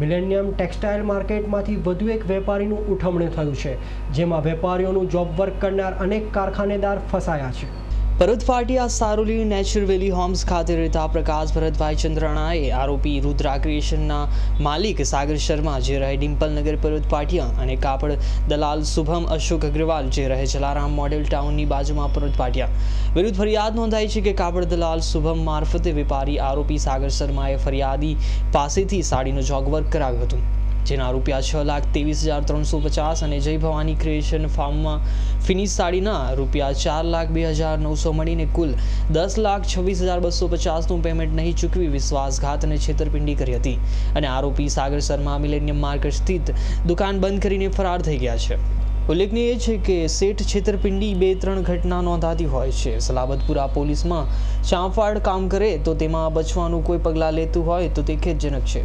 Millennium textile માર્કેટમાંથી વધુ એક વેપારીનું ઉઠમણું થયું છે, જેમાં વેપારીઓનું જોબ વર્ક કરનાર અનેક કારખાનેદાર ફસાયા છે. Bharat Fatiya Saroli Nature Valley Homes ખાતે રહેતા પ્રકાશ ભરતભાઈ ચંદ્રણાએ આરોપી રુદ્રા ક્રિએશનના માલિક સાગર શર્મા, જે રહે ડિમ્પલનગર ભરત પાટિયા અને કાપડ દલાલ શુભમ અશોક અગ્રવાલ, જે રહે જલારામ મોડેલ ટાઉનની બાજુમાં ભરત પાટિયા વિરુદ્ધ ફરિયાદ નોંધાઈ છે કે કાપડ દલાલ શુભમ મારફતે વેપારી આરોપી સાગર શર્માએ ફરિયાદી પાસેથી સાડીનું જોગવર્ક કરાવ્યું હતું. જેના રૂપિયા છ લાખ ત્રેવીસ હજાર ત્રણસો પચાસ અને જય ભવાની ક્રિએશન ફાર્મમાં ફિનિશ સાડીના રૂપિયા ચાર લાખ બે હજાર નવસો મળીને કુલ દસ લાખ છવ્વીસ હજાર બસો પચાસનું પેમેન્ટ નહીં ચૂકવી વિશ્વાસઘાત અને છેતરપિંડી કરી હતી. અને આરોપી સાગર શર્મા મિલેનિયમ માર્કેટ સ્થિત દુકાન બંધ કરીને ફરાર થઈ ગયા છે. ઉલ્લેખનીય છે કે શેઠ છેતરપિંડી બે ત્રણ ઘટના નોંધાતી હોય છે. સલાબતપુરા પોલીસમાં ચાંફાડ કામ કરે તો તેમાં બચવાનું કોઈ પગલાં લેતું હોય તો તે ખેદજનક છે.